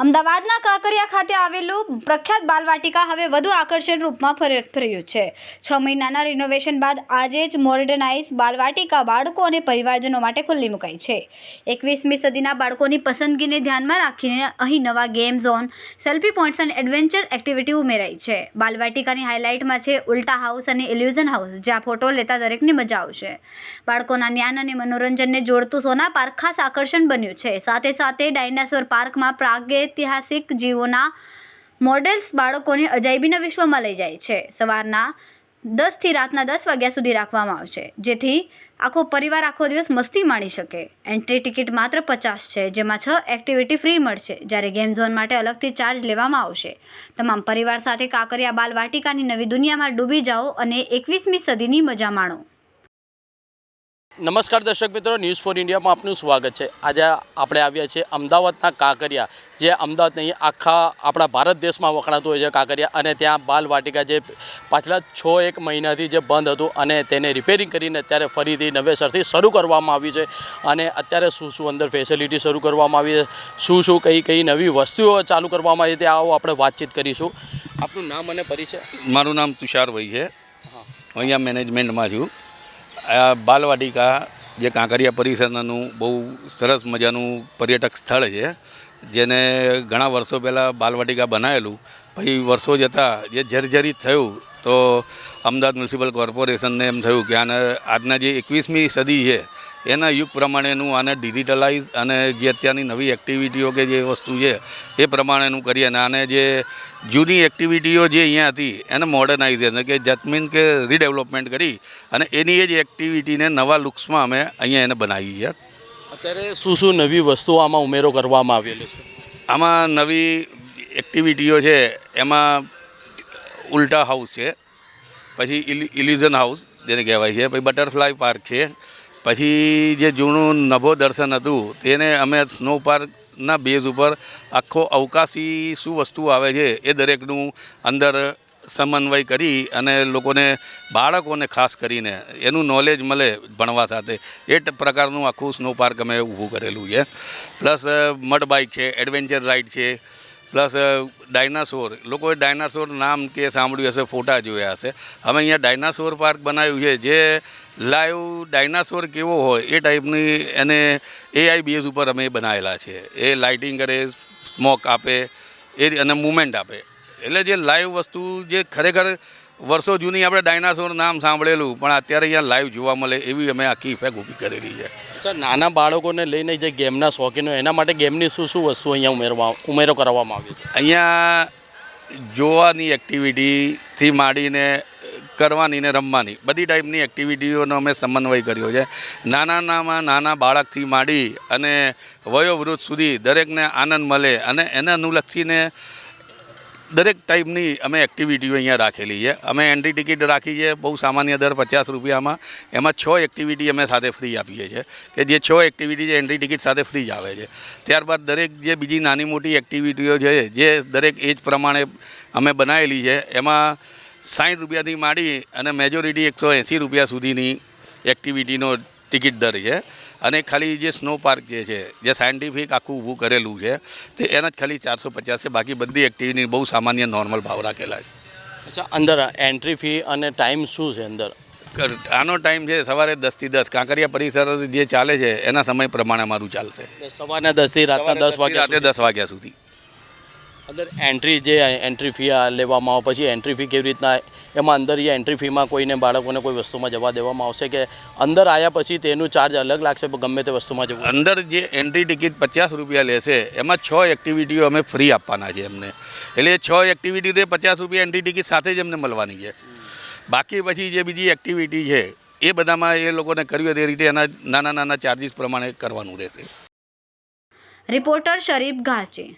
અમદાવાદના કાંકરિયા ખાતે આવેલું પ્રખ્યાત બાલવાટિકા હવે વધુ આકર્ષણ રૂપમાં ફર્યું છે. છ મહિનાના રિનોવેશન બાદ આજે જ મોડર્નાઇઝ બાલવાટિકા બાળકો અને પરિવારજનો માટે ખુલ્લી મુકાઈ છે. એકવીસમી સદીના બાળકોની પસંદગીને ધ્યાનમાં રાખીને અહીં નવા ગેમ ઝોન સેલ્ફી પોઈન્ટ્સ અને એડવેન્ચર એક્ટિવિટી ઉમેરાઈ છે. બાલવાટિકાની હાઇલાઇટમાં છે ઉલ્ટા હાઉસ અને ઇલ્યુઝન હાઉસ જ્યાં ફોટો લેતા દરેકની મજા આવશે. બાળકોના જ્ઞાન અને મનોરંજનને જોડતું સોના પાર્ક ખાસ આકર્ષણ બન્યું છે. સાથે સાથે ડાયનાસોર પાર્કમાં પ્રાગૈતિહાસિક જીવોના મોડેલ્સ બાળકોને અજાયબીના વિશ્વમાં લઈ જાય છે. સવારના દસથી રાતના દસ વાગ્યા સુધી રાખવામાં આવશે, જેથી આખો પરિવાર આખો દિવસ મસ્તી માણી શકે. એન્ટ્રી ટિકિટ માત્ર પચાસ છે, જેમાં છ એક્ટિવિટી ફ્રી મળશે, જ્યારે ગેમ ઝોન માટે અલગથી ચાર્જ લેવામાં આવશે. તમામ પરિવાર સાથે કાંકરિયા બાલ વાટિકાની નવી દુનિયામાં ડૂબી જાઓ અને એકવીસમી સદીની મજા માણો. નમસ્કાર દર્શક મિત્રો ન્યૂઝ ફોર ઇન્ડિયામાં આપનું સ્વાગત છે. આજે આપણે આવ્યા છીએ અમદાવાદના કાંકરિયા જે અમદાવાદ નહીં આખા આપણા ભારત દેશમાં વખણાતું હોય છે કાંકરિયા અને ત્યાં બાલ વાટિકા જે પાછલા છ એક મહિનાથી જે બંધ હતું અને તેને રિપેરિંગ કરીને અત્યારે ફરીથી નવેસરથી શરૂ કરવામાં આવ્યું છે અને અત્યારે શું શું અંદર ફેસિલિટી શરૂ કરવામાં આવી છે શું શું કઈ કઈ નવી વસ્તુઓ ચાલુ કરવામાં આવી તે આવો આપણે વાતચીત કરીશું. આપનું નામ અને પરિચય? મારું નામ તુષારભાઈ છે. અહીંયા મેનેજમેન્ટમાં છું. આ બાલવાટિકા જે કાંકરિયા પરિસરનું બહુ સરસ મજાનું પર્યટક સ્થળ છે, જેને ઘણા વર્ષો પહેલાં બાલવાટિકા બનાવેલું. પછી વર્ષો જતાં જે જર્જરિત થયું, તો અમદાવાદ મ્યુનિસિપલ કોર્પોરેશનને એમ થયું કે આને આજના જે એકવીસમી સદી છે એના યુગ પ્રમાણેનું આને ડિજિટલાઇઝ અને જે અત્યારની નવી એક્ટિવિટીઓ કે જે વસ્તુ છે એ પ્રમાણેનું કરીએ અને આને જે જૂની એક્ટિવિટીઓ જે અહીંયા હતી એને મોડર્નાઇઝેશન કે જતમીન કે રીડેવલપમેન્ટ કરી અને એની એ જ એક્ટિવિટીને નવા લુક્સમાં અમે અહીંયા એને બનાવી છે અત્યારે શું શું નવી વસ્તુઓ આમાં ઉમેરો કરવામાં આવેલો છે? આમાં નવી એક્ટિવિટીઓ છે એમાં ઉલ્ટા હાઉસ છે પછી ઇલ્યુઝન હાઉસ જેને કહેવાય છે પછી બટરફ્લાય પાર્ક છે પછી જે જૂનું નભો દર્શન હતું, તેને અમે સ્નો પાર્કના બેઝ ઉપર આખો અવકાશી શું વસ્તુ આવે છે એ દરેકનું અંદર સમન્વય કરી અને લોકોને, બાળકોને ખાસ કરીને એનું નોલેજ મળે ભણવા સાથે. એ પ્રકારનું આખું સ્નો પાર્ક અમે ઊભું કરેલું છે. પ્લસ મડ બાઇક છે એડવેન્ચર રાઇડ છે પ્લસ ડાયનાસોર. લોકોએ ડાયનાસોર નામ કે સાંભળ્યું હશે, ફોટા જોયા હશે. અમે અહીંયા ડાયનાસોર પાર્ક બનાવ્યું છે. જે લાઈવ ડાયનાસોર કેવો હોય એ ટાઈપની એને એઆઈ બેઝ ઉપર અમે બનાવેલા છે. એ લાઇટિંગ કરે, સ્મોક આપે, એ અને મૂવમેન્ટ આપે. એટલે જે લાઈવ વસ્તુ જે ખરેખર વર્ષો જૂની આપણે ડાયનાસોર નામ સાંભળેલું પણ અત્યારે અહીંયા લાઈવ જોવા મળે એવી અમે આખી ઇફેક્ટ ઊભી કરેલી છે. સર નાના બાળકોને લઈને જે ગેમના શોખીનો એના માટે ગેમની શું શું વસ્તુ અહીંયા ઉમેરવા ઉમેરો કરવામાં આવી છે? અહીંયા જોવાની એક્ટિવિટીથી માંડીને કરવાની ને રમવાની બધી ટાઈપની એક્ટિવિટીઓનો અમે સમન્વય કર્યો છે. નાના નાના નાના બાળકથી માંડી અને વયોવૃદ્ધ સુધી દરેકને આનંદ મળે અને એને અનુલક્ષીને દરેક ટાઈપની અમે એક્ટિવિટીઓ અહીંયા રાખેલી છે. અમે એન્ટ્રી ટિકિટ રાખી છે બહુ સામાન્ય દર પચાસ રૂપિયામાં. એમાં છ એક્ટિવિટી અમે સાથે ફ્રી આપીએ છીએ. કે જે છ એક્ટિવિટી છે એન્ટ્રી ટિકિટ સાથે ફ્રી જ આવે છે. ત્યારબાદ દરેક જે બીજી નાની મોટી એક્ટિવિટીઓ છે, જે દરેક એજ પ્રમાણે અમે બનાવેલી છે, એમાં સાઠ રૂપિયાથી માંડી અને મેજોરિટી એકસો એંસી રૂપિયા સુધીની એક્ટિવિટીનો ટિકિટ દર છે. અને ખાલી જે સ્નો પાર્ક જે છે જે સાયન્ટિફિક આખું ઊભું કરેલું છે તે એના જ ખાલી ચારસો પચાસ છે. બાકી બધી એક્ટિવિટી બહુ સામાન્ય નોર્મલ ભાવ રાખેલા છે. અચ્છા અંદર એન્ટ્રી ફી અને ટાઈમ શું છે અંદર? આનો ટાઈમ છે સવારે દસથી દસ. કાંકરિયા પરિસર જે ચાલે છે એના સમય પ્રમાણે અમારું ચાલશે. સવારના દસથી રાતના દસ વાગ્યા રાતે દસ વાગ્યા સુધી. અંદર એન્ટ્રી જે એન્ટ્રી ફી આ લેવામાં આવે પછી એન્ટ્રી ફી કેવી રીતના એમાં અંદર એ એન્ટ્રી ફીમાં કોઈને બાળકોને કોઈ વસ્તુમાં જવા દેવામાં આવશે કે અંદર આવ્યા પછી તેનું ચાર્જ અલગ લાગશે ગમે તે વસ્તુમાં જવું? અંદર જે એન્ટ્રી ટિકિટ પચાસ રૂપિયા લેશે એમાં છ એક્ટિવિટીઓ અમે ફ્રી આપવાના છે એમને. એટલે એ છ એક્ટિવિટી તે પચાસ રૂપિયા એન્ટ્રી ટિકિટ સાથે જ એમને મળવાની છે. બાકી પછી જે બીજી એક્ટિવિટી છે એ બધામાં એ લોકોને કર્યું હોય તે રીતે એના નાના નાના ચાર્જિસ પ્રમાણે કરવાનું રહેશે. રિપોર્ટર શરીફ ઘાચી